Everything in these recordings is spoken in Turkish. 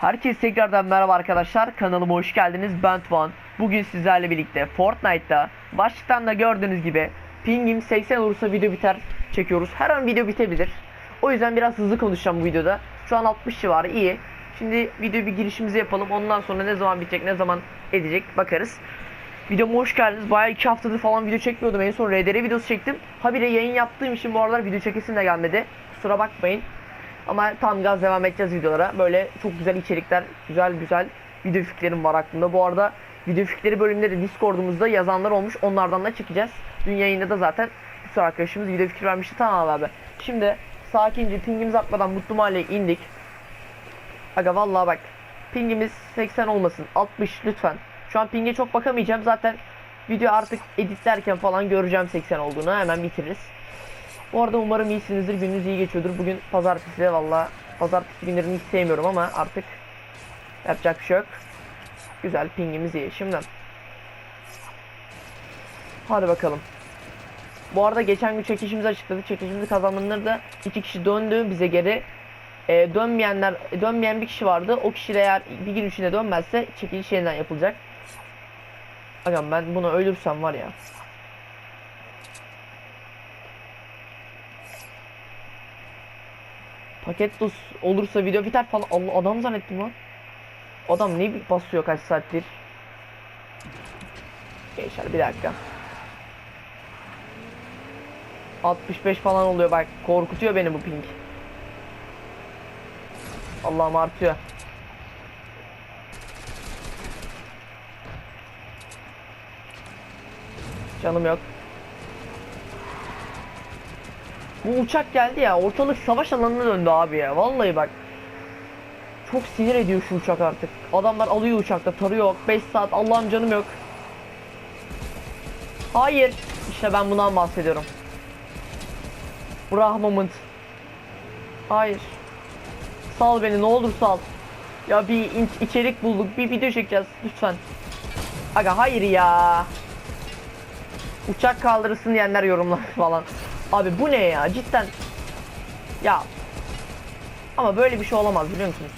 Herkese tekrardan merhaba arkadaşlar. Kanalıma hoş geldiniz. Ben Tuan. Bugün sizlerle birlikte Fortnite'da başlıktan da gördüğünüz gibi pingim 80 olursa video biter çekiyoruz. Her an video bitebilir. O yüzden biraz hızlı konuşacağım bu videoda. Şu an 60 civarı iyi. Şimdi video bir girişimizi yapalım. Ondan sonra ne zaman bitecek, ne zaman edecek bakarız. Videoma hoş geldiniz. Bayağı 2 haftadır falan video çekmiyordum. En son RDR videosu çektim. Habire yayın yaptığım için bu aralar video çekesim de gelmedi. Kusura bakmayın. Ama tam gaz devam edeceğiz videolara. Böyle çok güzel içerikler, güzel güzel video fikirlerim var aklımda. Bu arada video fikirleri bölümünde de Discord'umuzda yazanlar olmuş. Onlardan da çekeceğiz. Dün yayında da zaten bir sürü arkadaşımız video fikir vermişti. Tamam abi. Şimdi sakince pingimizi atmadan mutlu mahalleye indik. Aga vallahi bak. Pingimiz 80 olmasın. 60 lütfen. Şu an pinge çok bakamayacağım. Zaten video artık editlerken falan göreceğim 80 olduğunu. Hemen bitiririz. Bu arada umarım iyisinizdir. Gününüz iyi geçiyordur. Bugün pazartesi de valla pazartesi günlerini hiç sevmiyorum ama artık yapacak bir şey yok. Güzel pingimiz iyi. Şimdi hadi bakalım. Bu arada geçen gün çekişimizi açıkladık. Çekişimizi kazananları da iki kişi döndü bize geri. Ee, dönmeyenler dönmeyen bir kişi vardı. O kişi eğer bir gün içinde dönmezse çekiliş yeniden yapılacak. Agam ben bunu ölürsem var ya. Paket dos olursa video biter falan. Allah adam zannettim lan. Adam ne basıyor kaç saattir. Gençler bir dakika. 65 falan oluyor bak. Korkutuyor beni bu ping. Allah'ım artıyor. Canım yok. Bu uçak geldi ya ortalık savaş alanına döndü abi ya vallahi bak. Çok sinir ediyor şu uçak artık. Adamlar alıyor uçakta tarıyor 5 saat Allah'ım canım yok. Hayır. İşte ben bundan bahsediyorum. Brah moment. Hayır. Sal beni ne olur sal. Ya bir içerik bulduk bir video çekeceğiz lütfen. Aga hayır ya. Uçak kaldırırsın diyenler yorumlar falan. Abi bu ne ya cidden. Ya. Ama böyle bir şey olamaz biliyor musunuz?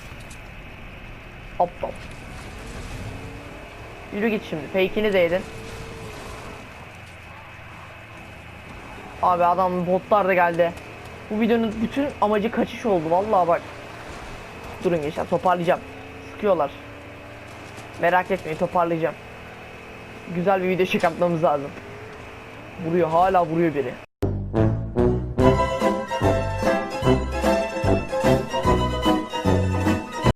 Aptal. Yürü git şimdi. Fake'ini de yedin. Abi adam botlar da geldi. Bu videonun bütün amacı kaçış oldu vallahi bak. Durun gençler toparlayacağım. Sıkıyorlar. Merak etmeyin toparlayacağım. Güzel bir video çıkartmamız lazım. Vuruyor hala vuruyor biri.